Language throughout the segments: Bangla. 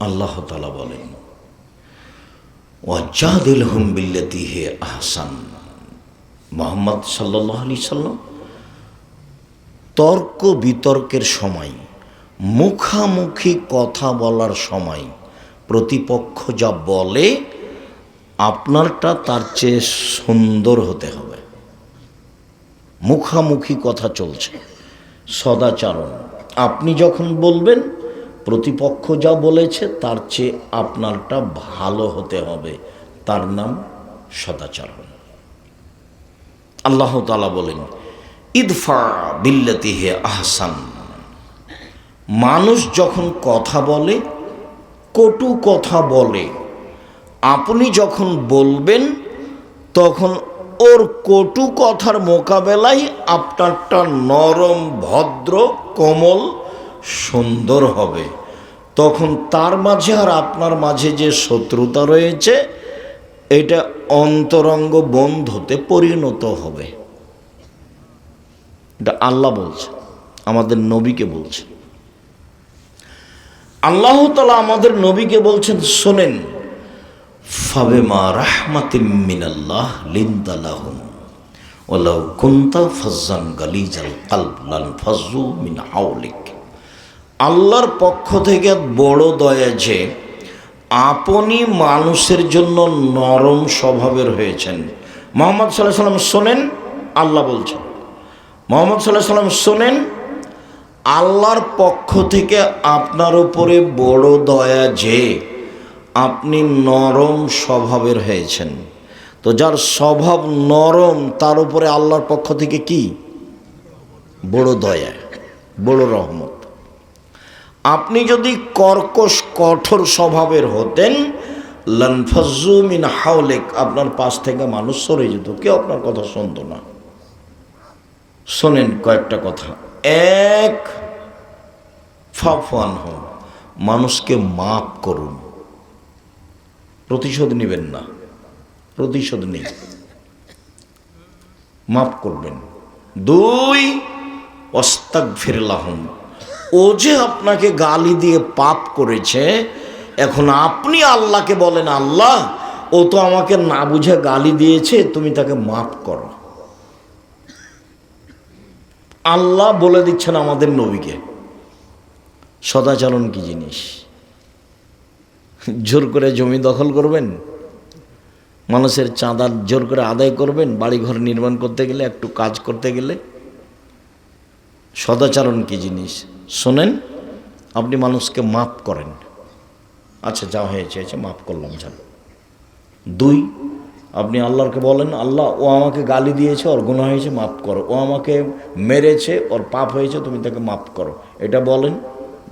আল্লাহ তালা বলেন ওয়াজাদিল হুম বিল্লাতি হে আহসান। মোহাম্মদ সাল্লাহ আলি সাল্লাম, তর্ক বিতর্কের সময়, মুখামুখি কথা বলার সময় প্রতিপক্ষ যা বলে, আপনারটা তার চেয়ে সুন্দর হতে হবে। মুখামুখি কথা চলছে, সদাচারণ। আপনি যখন বলবেন প্রতিপক্ষ যা বলেছে, তার চেয়ে আপনারটা ভালো হতে হবে। তার নাম সদাচরণ। আল্লাহ তালা বলেন, ইদফা বিল্লাতি হে আহসান। মানুষ যখন কথা বলে, কটু কথা বলে, আপনি যখন বলবেন, তখন ওর কটু কথার মোকাবেলায় আপনারটা নরম, ভদ্র, কোমল সুন্দর হবে। তখন তার মাঝে আর আপনার মাঝে যে শত্রুতা রয়েছে, এটা অন্তরঙ্গ বন্ধুতে পরিণত হবে। এটা আল্লাহ বলছে, আমাদের নবীকে বলছে। আল্লাহ তালা আমাদের নবীকে বলছেন, শোনেন, ফাবেমা রাহমাতিম মিনাল্লাহ লিন্দালাহুম ওলাউ কুন্তা ফজ্জান গালিজাল কালব লান ফজ্জু মিন হাওলিক। আল্লাহর পক্ষ থেকে বড় দয়া যে আপনি মানুষের জন্য নরম স্বভাবের হয়েছেন। মোহাম্মদ সাল্লাহ সাল্লাম শোনেন, আল্লাহ বলছেন। মোহাম্মদ সাল্লাহ সাল্লাম শোনেন, আল্লাহর পক্ষ থেকে আপনার উপরে বড় দয়া যে আপনি নরম স্বভাবের হয়েছেন। তো যার স্বভাব নরম, তার উপরে আল্লাহর পক্ষ থেকে কি? বড় দয়া, বড় রহমত। আপনি যদি কর্কশ, কঠোর স্বভাবের হতেন লনফজু হাওলেক, আপনার পাশ থেকে মানুষ সরে যেত, কেউ আপনার কথা শুনতো না। শোনেন কয়েকটা কথা। এক ফাফান হন, মানুষকে মাপ করুন। প্রতিশোধ নেবেন না। প্রতিশোধ নেই। মাফ করবেন। দুই অস্তাক ফিরলাহন ও যে আপনাকে গালি দিয়ে পাপ করেছে, এখন আপনি আল্লাহকে বলেন, আল্লাহ, ও তো আমাকে না বুঝে গালি দিয়েছে, তুমি তাকে মাফ করো। আল্লাহ বলে দিচ্ছেন আমাদের নবীকে। সদাচরণ কি জিনিস? জোর করে জমি দখল করবেন? মানুষের চাঁদা জোর করে আদায় করবেন? বাড়িঘর নির্মাণ করতে গেলে, একটু কাজ করতে গেলে? সদাচরণ কি জিনিস? শোনেন, আপনি মানুষকে মাফ করেন। আচ্ছা যা হয়েছে হয়েছে, মাফ করলাম, যান। দুই, আপনি আল্লাহকে বলেন, আল্লাহ, ও আমাকে গালি দিয়েছে, ওর গুণা হয়েছে, মাফ করো। ও আমাকে মেরেছে, ওর পাপ হয়েছে, তুমি তাকে মাফ করো। এটা বলেন,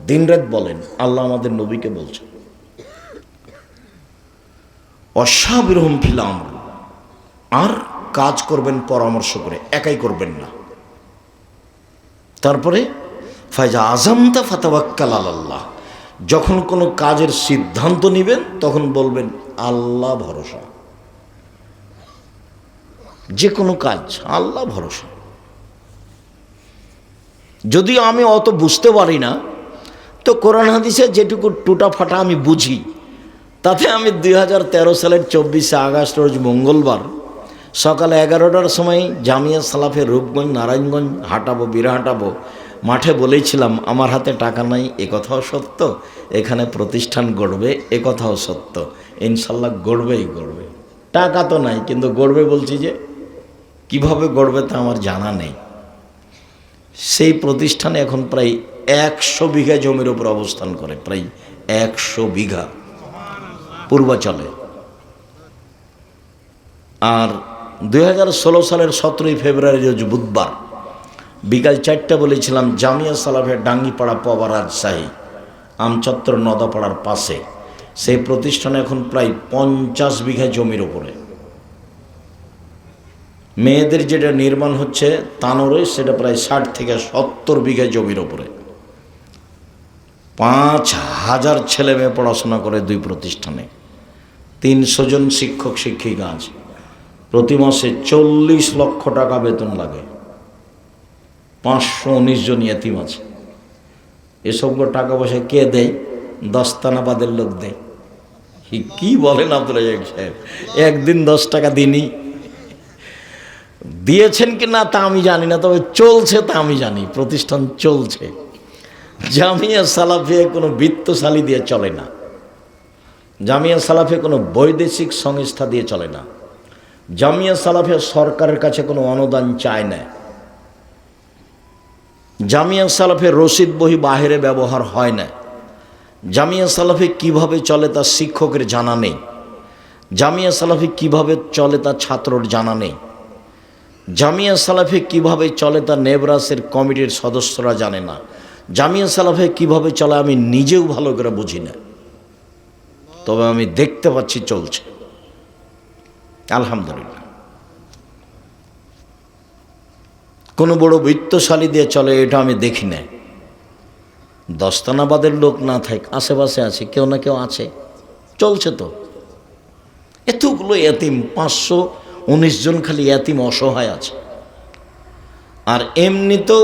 দিনরাত বলেন, আল্লাহ আমাদের নবীকে বলছে অসাবিরহম ফিলাম আর কাজ করবেন, পরামর্শ করে, একাই করবেন না। তারপরে ফায়জা আজমতা ফাতাবাক্কাল আল্লাহ যখন কোনো কাজের সিদ্ধান্ত নেবেন, তখন বলবেন, আল্লাহ ভরসা। যে কোনো কাজ, আল্লাহ ভরসা। যদি আমি অত বুঝতে পারি না, তো কোরআন হাদিসে যেটুকু টুটা ফাটা আমি বুঝি, তাতে আমি দুই হাজার তেরো সালের চব্বিশে আগস্ট, রোজ মঙ্গলবার সকাল এগারোটার সময় জামিয়া সালাফের রূপগঞ্জ, নারায়ণগঞ্জ হাঁটাবো বিরা হাঁটাবো মাঠে বলেছিলাম, আমার হাতে টাকা নাই, এ কথাও সত্য। এখানে প্রতিষ্ঠান গড়বে, এ কথাও সত্য। ইনশাল্লাহ গড়বেই গড়বে। টাকা তো নাই, কিন্তু গড়বে বলছি যে, কীভাবে গড়বে তা আমার জানা নেই। সেই প্রতিষ্ঠানে এখন প্রায় একশো বিঘা জমির উপর অবস্থান করে, প্রায় একশো বিঘা পূর্বাচলে। আর দু হাজার ষোলো সালের সতেরোই ফেব্রুয়ারি বুধবার বিকাল চারটা বলেছিলাম, জামিয়া সালাফের ডাঙ্গিপাড়া পবা রাজশাহী আমচত্র নদাপাড়ার পাশে। সেই প্রতিষ্ঠানে এখন প্রায় পঞ্চাশ বিঘা জমির ওপরে মেয়েদের যেটা নির্মাণ হচ্ছে তানোরে, সেটা প্রায় ষাট থেকে সত্তর বিঘা জমির ওপরে পাঁচ হাজার ছেলে মেয়ে পড়াশোনা করে দুই প্রতিষ্ঠানে। তিনশো জন শিক্ষক, শিক্ষিকা আছে। প্রতি মাসে চল্লিশ লক্ষ টাকা বেতন লাগে। পাঁচশো উনিশ জন ইয়াতিম আছে। এসবগুলো টাকা পয়সা কে দেয়? দস্তানাবাদের লোক দেয়। কি- বলেন আব্দুল রাজাক সাহেব? একদিন দশ টাকা দিনই দিয়েছেন কি না তা আমি জানি না, তবে চলছে তা আমি জানি, প্রতিষ্ঠান চলছে। জামিয়া সালাফিয়া কোনো বৃত্তশালী দিয়ে চলে না। জামিয়া সালাফিয়া কোনো বৈদেশিক সংস্থা দিয়ে চলে না। জামিয়া সালাফিয়া সরকারের কাছে কোনো অনুদান চায় না। জামিয়া সালাফের রসিদ বহি বাহিরে ব্যবহার হয় না। জামিয়া সালাফে কীভাবে চলে তা শিক্ষকের জানা নেই। জামিয়া সালাফি কীভাবে চলে তা ছাত্রর জানা নেই। জামিয়া সালাফে কীভাবে চলে তা নেবরাসের কমিটির সদস্যরা জানে না। জামিয়া সালাফে কীভাবে চলে আমি নিজেও ভালো করে বুঝি না। তবে আমি দেখতে পাচ্ছি চলছে। আলহামদুলিল্লাহ। কোনো বড় বৃত্তশালী দিয়ে চলে, এটা আমি দেখি না দস্তানাবাদের লোক না থাক, আশেপাশে আছে, কেউ না কেউ আছে, চলছে তো। এতগুলো এতিম, পাঁচশো উনিশ জন খালি এতিম অসহায় আছে। আর এমনি তো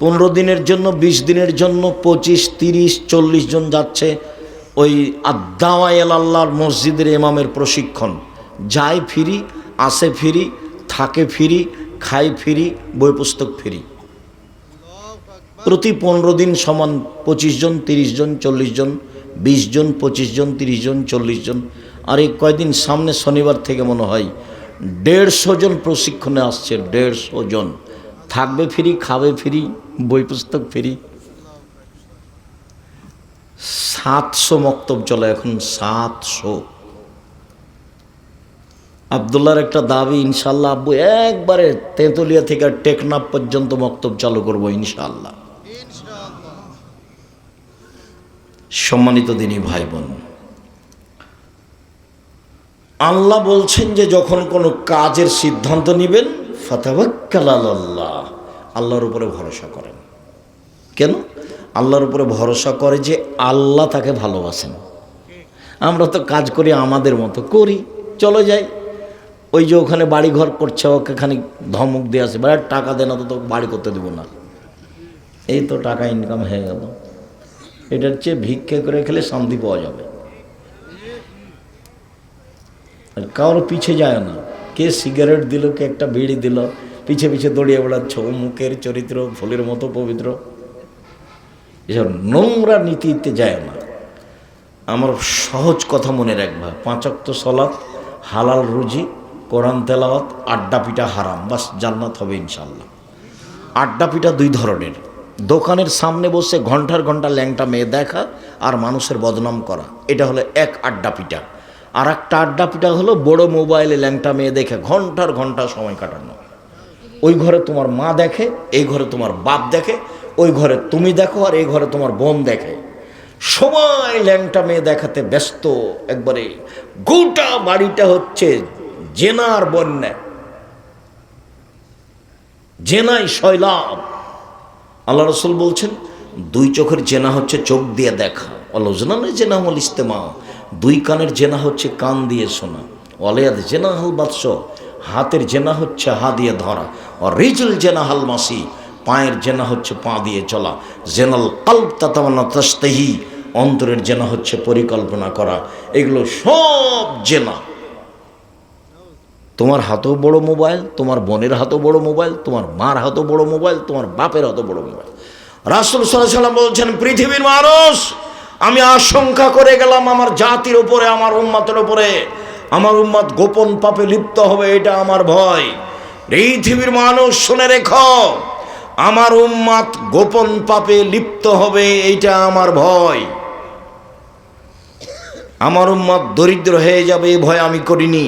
পনেরো দিনের জন্য, বিশ দিনের জন্য, পঁচিশ, তিরিশ, চল্লিশ জন যাচ্ছে ওই আদাওয়াল আল্লাহর মসজিদের ইমামের প্রশিক্ষণ। যায় ফিরি, আসে ফিরি, থাকে ফিরি খাই ফিরি, বই পুস্তক ফিরি। প্রতি পনেরো দিন সমান পঁচিশ জন, তিরিশ জন, চল্লিশ জন, বিশ জন, পঁচিশ জন, তিরিশ জন, চল্লিশ জন। আর এই কয়দিন সামনে শনিবার থেকে মনে হয় দেড়শো জন প্রশিক্ষণে আসছে, দেড়শো জন। থাকবে ফিরি, খাবে ফিরি, বই পুস্তক ফ্রি। সাতশো মক্তব চলে এখন, সাতশো। আবদুল্লার একটা দাবি, ইনশাল্লাহ আব্বু, একবারে তেঁতুলিয়া থেকে টেকনাফ পর্যন্ত মক্তব চালু করব, ইনশাল্লাহ। সম্মানিত দিনই ভাই বোন আল্লাহ বলছেন যে যখন কোনো কাজের সিদ্ধান্ত নেবেন ফাতাবাক্কাল আল্লাহ আল্লাহর উপরে ভরসা করেন। কেন? আল্লাহর উপরে ভরসা করে যে আল্লাহ তাকে ভালোবাসেন। আমরা তো কাজ করি আমাদের মতো, করি, চলো যাই। ওই যে ওখানে বাড়ি ঘর করছে, ওকে খানিক ধমক দিয়ে আসে। বাড়ি টাকা দেয় না তো, তোকে বাড়ি করতে দেবো না। এই তো টাকা ইনকাম হয়ে গেল। এটার চেয়ে ভিক্ষে করে খেলে শান্তি পাওয়া যাবে। আর কারোর পিছে যায় না। কে সিগারেট দিল, কে একটা বিড়ি দিল, পিছে পিছে দৌড়িয়ে বেড়াচ্ছ মুখের চরিত্র, ফুলের মতো পবিত্র। এসব নোংরা নীতিতে যায় না। আমার সহজ কথা মনে রাখবা। পাঁচক্ত সলাৎ হালাল রুজি কোরআন তেলাওয়াত, আড্ডা পিঠা হারাম, বাস জান্নাত হবে ইনশাল্লাহ আড্ডা পিঠা দুই ধরনের। দোকানের সামনে বসে ঘণ্টার ঘণ্টা ল্যাংটা মেয়ে দেখা আর মানুষের বদনাম করা। এটা হলো এক আড্ডা পিঠা। আর একটা আড্ডা পিঠা হলো বড় মোবাইলে ল্যাংটা মেয়ে দেখে ঘণ্টার ঘণ্টা সময় কাটানো। ওই ঘরে তোমার মা দেখে, এই ঘরে তোমার বাপ দেখে, ওই ঘরে তুমি দেখো আর এই ঘরে তোমার বোন দেখে। সময় ল্যাংটা মেয়ে দেখাতে ব্যস্ত। একবারে গোটা বাড়িটা হচ্ছে জেনার বন্যা, জেনাই শৈলাভ আল্লাহ রসুল বলছেন, দুই চোখের জেনা হচ্ছে চোখ দিয়ে দেখা। অলজনা নয় জেনা হল ইস্তেমা। দুই কানের জেনা হচ্ছে কান দিয়ে শোনা। অলেয়াদ জেনা হাল বাদশ, হাতের জেনা হচ্ছে হা দিয়ে ধরা। ও রিজল জেনা হাল মাসি, পায়ের জেনা হচ্ছে পা দিয়ে চলা। জেনাল কাল্প তাতামানা তস্তেহি অন্তরের জেনা হচ্ছে পরিকল্পনা করা। এগুলো সব জেনা। তোমার হাতেও বড় মোবাইল, তোমার বোনের হাতেও বড় মোবাইল, তোমার মার হাতেও বড় মোবাইল, তোমার বাপের হাতেও বড় মোবাইল। রাসুল সাল্লাম বলছেন, পৃথিবীর মানুষ, আমি আশঙ্কা করে গেলাম আমার জাতির উপরে, আমার উম্মাতের উপরে। আমার উম্মাত গোপন পাপে লিপ্ত হবে, এটা আমার ভয়। পৃথিবীর মানুষ, শুনে রেখো, আমার উম্মাত গোপন পাপে লিপ্ত হবে, এইটা আমার ভয়। আমার উম্মাত দরিদ্র হয়ে যাবে, এই ভয় আমি করিনি।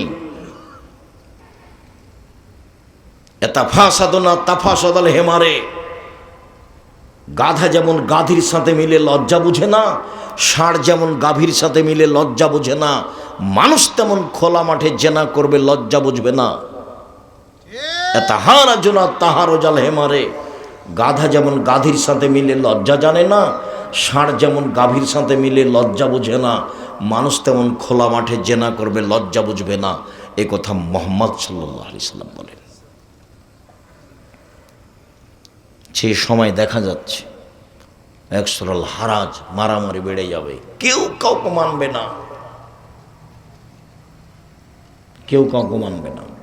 এতাফাসাদনা তাফাসাদাল হেমারে। গাধা যেমন গাধির সাথে মিলে লজ্জা বুঝে না, ষাঁড় যেমন গাভীর সাথে মিলে লজ্জা বুঝে না, মানুষ তেমন খোলা মাঠে জেনা করবে লজ্জা বুঝবে না। তাহারা জোনা তাহারও জাল হেমারে। গাধা যেমন গাধির সাথে মিলে লজ্জা জানে না, ষাঁড় যেমন গাভীর সাথে মিলে লজ্জা বুঝে না, মানুষ তেমন খোলা মাঠে জেনা করবে লজ্জা বুঝবে না। এ কথা মোহাম্মদ সাল্লাহ আলি সাল্লাম বলেন। সে সময় দেখা যাচ্ছে একসরল হারাজ মারামারি বেড়ে যাবে। কেউ কাউকে মানবে না। কেউ কাউকে মানবে না।